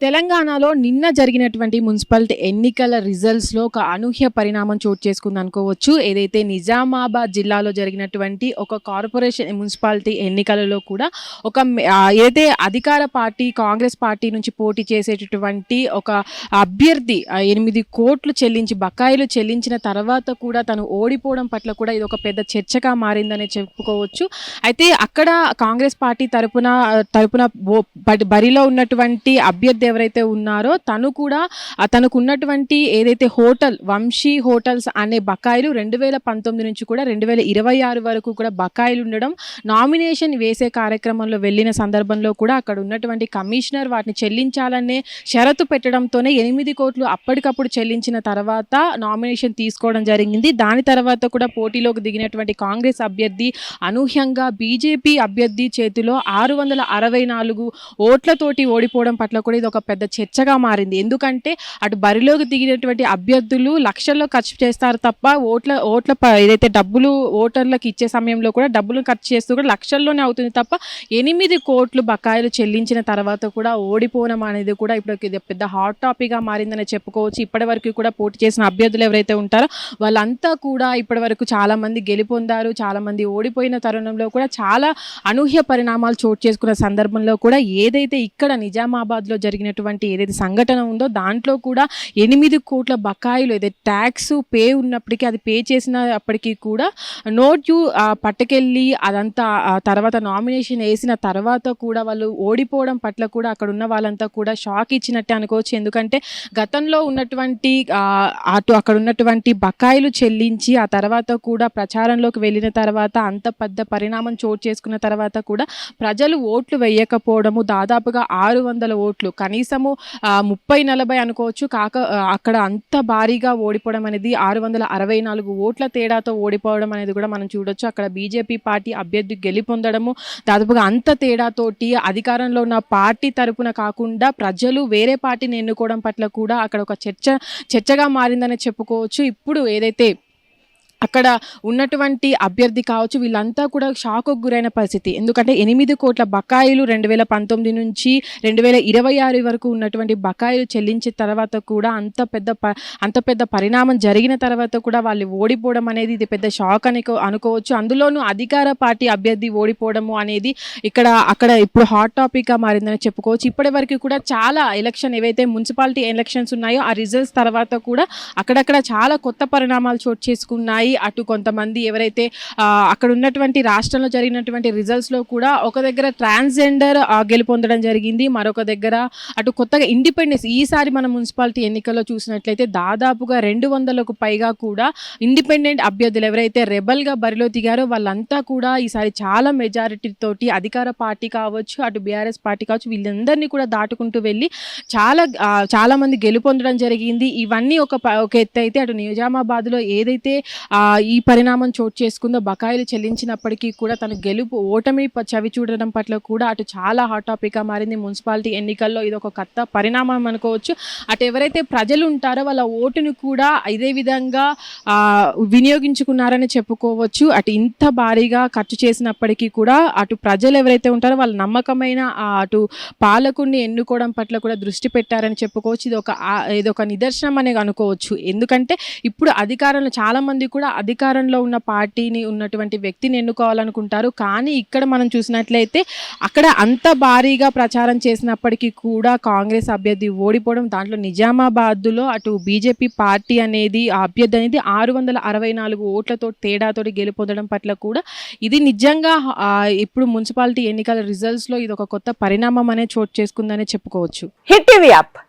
తెలంగాణలో నిన్న జరిగినటువంటి మున్సిపాలిటీ ఎన్నికల రిజల్ట్స్లో ఒక అనూహ్య పరిణామం చోటు చేసుకుంది అనుకోవచ్చు. ఏదైతే నిజామాబాద్ జిల్లాలో జరిగినటువంటి ఒక కార్పొరేషన్ మున్సిపాలిటీ ఎన్నికలలో కూడా ఒక ఏదైతే అధికార పార్టీ కాంగ్రెస్ పార్టీ నుంచి పోటీ చేసేటటువంటి ఒక అభ్యర్థి ఎనిమిది కోట్లు చెల్లించి బకాయిలు చెల్లించిన తర్వాత కూడా తను ఓడిపోవడం పట్ల కూడా ఇది ఒక పెద్ద చర్చగా మారిందని చెప్పుకోవచ్చు. అయితే అక్కడ కాంగ్రెస్ పార్టీ తరపున తరపున బరిలో ఉన్నటువంటి అభ్యర్థి ఎవరైతే ఉన్నారో తను కూడా తనకు ఉన్నటువంటి ఏదైతే హోటల్ వంశీ హోటల్స్ అనే బకాయిలు రెండు వేల పంతొమ్మిది నుంచి కూడా రెండు వేల ఇరవై ఆరు వరకు కూడా బకాయిలు ఉండడం నామినేషన్ వేసే కార్యక్రమంలో వెళ్ళిన సందర్భంలో కూడా అక్కడ ఉన్నటువంటి కమిషనర్ వాటిని చెల్లించాలనే షరతు పెట్టడంతోనే ఎనిమిది కోట్లు అప్పటికప్పుడు చెల్లించిన తర్వాత నామినేషన్ తీసుకోవడం జరిగింది. దాని తర్వాత కూడా పోటీలోకి దిగినటువంటి కాంగ్రెస్ అభ్యర్థి అనూహ్యంగా బీజేపీ అభ్యర్థి చేతిలో ఆరు వందల అరవై నాలుగు ఓట్లతోటి ఓడిపోవడం పట్ల కూడా ఇది ఒక ఒక పెద్ద చర్చగా మారింది. ఎందుకంటే అటు బరిలోకి దిగినటువంటి అభ్యర్థులు లక్షల్లో ఖర్చు చేస్తారు తప్ప ఓట్ల ఓట్ల ప- ఏదైతే డబ్బులు ఓటర్లకు ఇచ్చే సమయంలో కూడా డబ్బులు ఖర్చు చేస్తూ కూడా లక్షల్లోనే అవుతుంది తప్ప ఎనిమిది కోట్లు బకాయిలు చెల్లించిన తర్వాత కూడా ఓడిపోవడం అనేది కూడా ఇప్పుడు ఇది పెద్ద హాట్ టాపిక్గా మారిందని చెప్పుకోవచ్చు. ఇప్పటి వరకు కూడా పోటీ చేసిన అభ్యర్థులు ఎవరైతే ఉంటారో వాళ్ళంతా కూడా ఇప్పటి వరకు చాలామంది గెలుపొందారు చాలామంది ఓడిపోయిన తరుణంలో కూడా చాలా అనూహ్య పరిణామాలు చోటు చేసుకున్న సందర్భంలో కూడా ఏదైతే ఇక్కడ నిజామాబాద్లో జరిగిన జరిగినటువంటి ఏదైతే సంఘటన ఉందో దాంట్లో కూడా ఎనిమిది కోట్ల బకాయిలు ఏదైతే ట్యాక్స్ పే ఉన్నప్పటికీ అది పే చేసినప్పటికీ కూడా నోట్ యూ పట్టుకెళ్ళి అదంతా తర్వాత నామినేషన్ వేసిన తర్వాత కూడా వాళ్ళు ఓడిపోవడం పట్ల కూడా అక్కడ ఉన్న వాళ్ళంతా కూడా షాక్ ఇచ్చినట్టే అనుకోవచ్చు. ఎందుకంటే గతంలో ఉన్నటువంటి అటు అక్కడ ఉన్నటువంటి బకాయిలు చెల్లించి ఆ తర్వాత కూడా ప్రచారంలోకి వెళ్ళిన తర్వాత అంత పెద్ద పరిణామం చోటు చేసుకున్న తర్వాత కూడా ప్రజలు ఓట్లు వేయకపోవడము దాదాపుగా ఆరు వందల ఓట్లు. కనీసము ముప్పై నలభై అనుకోవచ్చు. కాక అక్కడ అంత భారీగా ఓడిపోవడం అనేది ఆరు వందల అరవై నాలుగు ఓట్ల తేడాతో ఓడిపోవడం అనేది కూడా మనం చూడొచ్చు. అక్కడ బీజేపీ పార్టీ అభ్యర్థి గెలుపొందడము దాదాపుగా అంత తేడాతోటి అధికారంలో ఉన్న పార్టీ తరపున కాకుండా ప్రజలు వేరే పార్టీని ఎన్నుకోవడం పట్ల కూడా అక్కడ ఒక చర్చ చర్చగా మారిందని చెప్పుకోవచ్చు. ఇప్పుడు ఏదైతే అక్కడ ఉన్నటువంటి అభ్యర్థి కావచ్చు వీళ్ళంతా కూడా షాక్కు గురైన పరిస్థితి. ఎందుకంటే ఎనిమిది కోట్ల బకాయిలు రెండు వేల పంతొమ్మిది నుంచి రెండు వేల ఇరవై ఆరు వరకు ఉన్నటువంటి బకాయిలు చెల్లించిన తర్వాత కూడా అంత పెద్ద ప అంత పెద్ద పరిణామం జరిగిన తర్వాత కూడా వాళ్ళు ఓడిపోవడం అనేది ఇది పెద్ద షాక్ అని అనుకోవచ్చు. అందులోనూ అధికార పార్టీ అభ్యర్థి ఓడిపోవడము అనేది ఇక్కడ అక్కడ ఇప్పుడు హాట్ టాపిక్గా మారిందని చెప్పుకోవచ్చు. ఇప్పటి వరకు కూడా చాలా ఎలక్షన్ ఏవైతే మున్సిపాలిటీ ఎలక్షన్స్ ఉన్నాయో ఆ రిజల్ట్స్ తర్వాత కూడా అక్కడక్కడ చాలా కొత్త పరిణామాలు చోటు చేసుకున్నాయి. అటు కొంతమంది ఎవరైతే అక్కడ ఉన్నటువంటి రాష్ట్రంలో జరిగినటువంటి రిజల్ట్స్లో కూడా ఒక దగ్గర ట్రాన్స్జెండర్ గెలుపొందడం జరిగింది. మరొక దగ్గర అటు కొత్తగా ఇండిపెండెన్స్ ఈసారి మన మున్సిపాలిటీ ఎన్నికల్లో చూసినట్లయితే దాదాపుగా రెండు వందలకు పైగా కూడా ఇండిపెండెంట్ అభ్యర్థులు ఎవరైతే రెబల్గా బరిలో దిగారో వాళ్ళంతా కూడా ఈసారి చాలా మెజారిటీ తోటి అధికార పార్టీ కావచ్చు అటు బీఆర్ఎస్ పార్టీ కావచ్చు వీళ్ళందరినీ కూడా దాటుకుంటూ వెళ్ళి చాలా చాలామంది గెలుపొందడం జరిగింది. ఇవన్నీ ఒక ఒక ఎత్తు అయితే అటు నిజామాబాద్లో ఏదైతే ఆ, ఈ పరిణామం చోటు చేసుకుందో బకాయిలు చెల్లించినప్పటికీ కూడా తన గెలుపు ఓటమి చవి చూడడం పట్ల కూడా అటు చాలా హాట్ టాపిక్గా మారింది. మున్సిపాలిటీ ఎన్నికల్లో ఇది ఒక కొత్త పరిణామం అనుకోవచ్చు. అటు ఎవరైతే ప్రజలు ఉంటారో వాళ్ళ ఓటును కూడా ఇదే విధంగా వినియోగించుకున్నారని చెప్పుకోవచ్చు. అటు ఇంత భారీగా ఖర్చు చేసినప్పటికీ కూడా అటు ప్రజలు ఎవరైతే ఉంటారో వాళ్ళ నమ్మకమైన అటు పాలకుడిని ఎన్నుకోవడం పట్ల కూడా దృష్టి పెట్టారని చెప్పుకోవచ్చు. ఇది ఒక ఇదొక ఇది ఒక నిదర్శనం అనే అనుకోవచ్చు. ఎందుకంటే ఇప్పుడు అధికారంలో చాలామంది కూడా కూడా అధికారంలో ఉన్న పార్టీని ఉన్నటువంటి వ్యక్తిని ఎన్నుకోవాలనుకుంటారు. కానీ ఇక్కడ మనం చూసినట్లయితే అక్కడ అంత భారీగా ప్రచారం చేసినప్పటికీ కూడా కాంగ్రెస్ అభ్యర్థి ఓడిపోవడం దాంట్లో నిజామాబాద్లో అటు బీజేపీ పార్టీ అనేది ఆ అభ్యర్థి అనేది ఆరు వందల అరవై నాలుగు ఓట్లతో తేడాతోటి గెలుపొందడం పట్ల కూడా ఇది నిజంగా ఇప్పుడు మున్సిపాలిటీ ఎన్నికల రిజల్ట్స్లో ఇది ఒక కొత్త పరిణామం అనే చోటు చేసుకుందనే చెప్పుకోవచ్చు. Hit TV app.